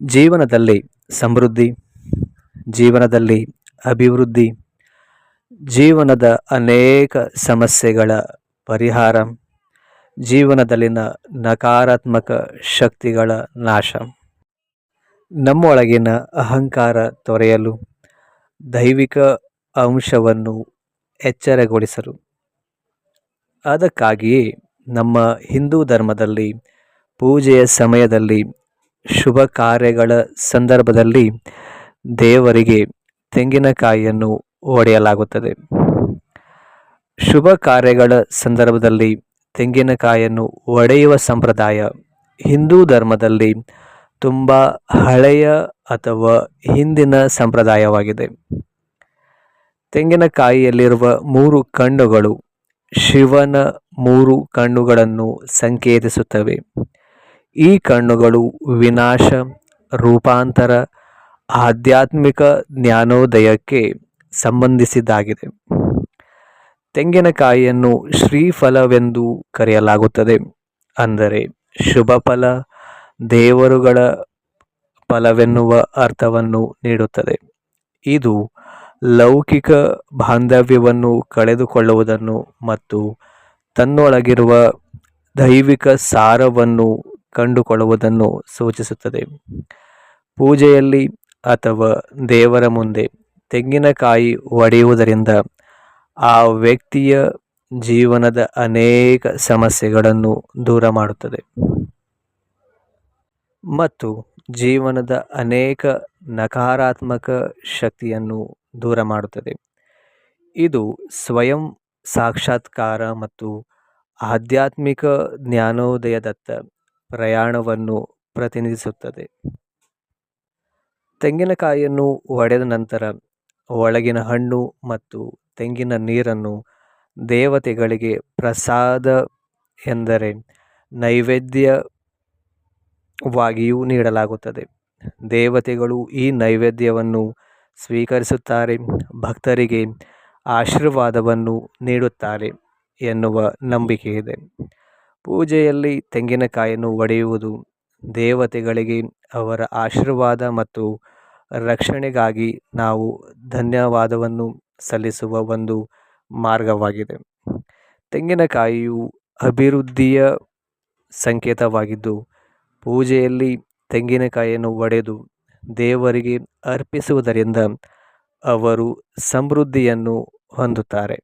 ಜೀವನದಲ್ಲಿ ಸಮೃದ್ಧಿ, ಜೀವನದಲ್ಲಿ ಅಭಿವೃದ್ಧಿ, ಜೀವನದ ಅನೇಕ ಸಮಸ್ಯೆಗಳ ಪರಿಹಾರ, ಜೀವನದಲ್ಲಿನ ನಕಾರಾತ್ಮಕ ಶಕ್ತಿಗಳ ನಾಶ. ನಮ್ಮೊಳಗಿನ ಅಹಂಕಾರ ತೊರೆಯಲು ದೈವಿಕ ಅಂಶವನ್ನು ಎಚ್ಚರಗೊಳಿಸಲು. ಅದಕ್ಕಾಗಿಯೇ ನಮ್ಮ ಹಿಂದೂ ಧರ್ಮದಲ್ಲಿ ಪೂಜೆಯ ಸಮಯದಲ್ಲಿ ಶುಭ ಕಾರ್ಯಗಳ ಸಂದರ್ಭದಲ್ಲಿ ದೇವರಿಗೆ ತೆಂಗಿನಕಾಯಿಯನ್ನು ಒಡೆಯಲಾಗುತ್ತದೆ. ಶುಭ ಕಾರ್ಯಗಳ ಸಂದರ್ಭದಲ್ಲಿ ತೆಂಗಿನಕಾಯಿಯನ್ನು ಒಡೆಯುವ ಸಂಪ್ರದಾಯ ಹಿಂದೂ ಧರ್ಮದಲ್ಲಿ ತುಂಬ ಹಳೆಯ ಅಥವಾ ಹಿಂದಿನ ಸಂಪ್ರದಾಯವಾಗಿದೆ. ತೆಂಗಿನಕಾಯಿಯಲ್ಲಿರುವ ಮೂರು ಕಣ್ಣುಗಳು ಶಿವನ ಮೂರು ಕಣ್ಣುಗಳನ್ನು ಸಂಕೇತಿಸುತ್ತವೆ. ಈ ಕಣ್ಣುಗಳು ವಿನಾಶ, ರೂಪಾಂತರ, ಆಧ್ಯಾತ್ಮಿಕ ಜ್ಞಾನೋದಯಕ್ಕೆ ಸಂಬಂಧಿಸಿದ್ದಾಗಿದೆ. ತೆಂಗಿನಕಾಯಿಯನ್ನು ಶ್ರೀಫಲವೆಂದು ಕರೆಯಲಾಗುತ್ತದೆ. ಅಂದರೆ ಶುಭ ಫಲ ದೇವರುಗಳ ಫಲವೆನ್ನುವ ಅರ್ಥವನ್ನು ನೀಡುತ್ತದೆ. ಇದು ಲೌಕಿಕ ಬಾಂಧವ್ಯವನ್ನು ಕಳೆದುಕೊಳ್ಳುವುದನ್ನು ಮತ್ತು ತನ್ನೊಳಗಿರುವ ದೈವಿಕ ಸಾರವನ್ನು ಕಂಡುಕೊಳ್ಳುವುದನ್ನು ಸೂಚಿಸುತ್ತದೆ. ಪೂಜೆಯಲ್ಲಿ ಅಥವಾ ದೇವರ ಮುಂದೆ ತೆಂಗಿನಕಾಯಿ ಒಡೆಯುವುದರಿಂದ ಆ ವ್ಯಕ್ತಿಯ ಜೀವನದ ಅನೇಕ ಸಮಸ್ಯೆಗಳನ್ನು ದೂರ ಮಾಡುತ್ತದೆ ಮತ್ತು ಜೀವನದ ಅನೇಕ ನಕಾರಾತ್ಮಕ ಶಕ್ತಿಯನ್ನು ದೂರ ಮಾಡುತ್ತದೆ ಇದು ಸ್ವಯಂ ಸಾಕ್ಷಾತ್ಕಾರ ಮತ್ತು ಆಧ್ಯಾತ್ಮಿಕ ಜ್ಞಾನೋದಯದತ್ತ ಪ್ರಯಾಣವನ್ನು ಪ್ರತಿನಿಧಿಸುತ್ತದೆ. ತೆಂಗಿನಕಾಯಿಯನ್ನು ಒಡೆದ ನಂತರ ಒಳಗಿನ ಹಣ್ಣು ಮತ್ತು ತೆಂಗಿನ ನೀರನ್ನು ದೇವತೆಗಳಿಗೆ ಪ್ರಸಾದ ಎಂದರೆ ನೈವೇದ್ಯವಾಗಿಯೂ ನೀಡಲಾಗುತ್ತದೆ. ದೇವತೆಗಳು ಈ ನೈವೇದ್ಯವನ್ನು ಸ್ವೀಕರಿಸುತ್ತಾರೆ, ಭಕ್ತರಿಗೆ ಆಶೀರ್ವಾದವನ್ನು ನೀಡುತ್ತಾರೆ ಎನ್ನುವ ನಂಬಿಕೆ ಇದೆ ಪೂಜೆಯಲ್ಲಿ ತೆಂಗಿನಕಾಯಿಯನ್ನು ಒಡೆಯುವುದು, ದೇವತೆಗಳಿಗೆ ಅವರ ಆಶೀರ್ವಾದ ಮತ್ತು ರಕ್ಷಣೆಗಾಗಿ ನಾವು ಧನ್ಯವಾದವನ್ನು ಸಲ್ಲಿಸುವ ಒಂದು ಮಾರ್ಗವಾಗಿದೆ. ತೆಂಗಿನಕಾಯಿಯು ಅಭಿವೃದ್ಧಿಯ ಸಂಕೇತವಾಗಿದ್ದು, ಪೂಜೆಯಲ್ಲಿ ತೆಂಗಿನಕಾಯಿಯನ್ನು ಒಡೆದು ದೇವರಿಗೆ ಅರ್ಪಿಸುವುದರಿಂದ ಅವರು ಸಮೃದ್ಧಿಯನ್ನು ಹೊಂದುತ್ತಾರೆ.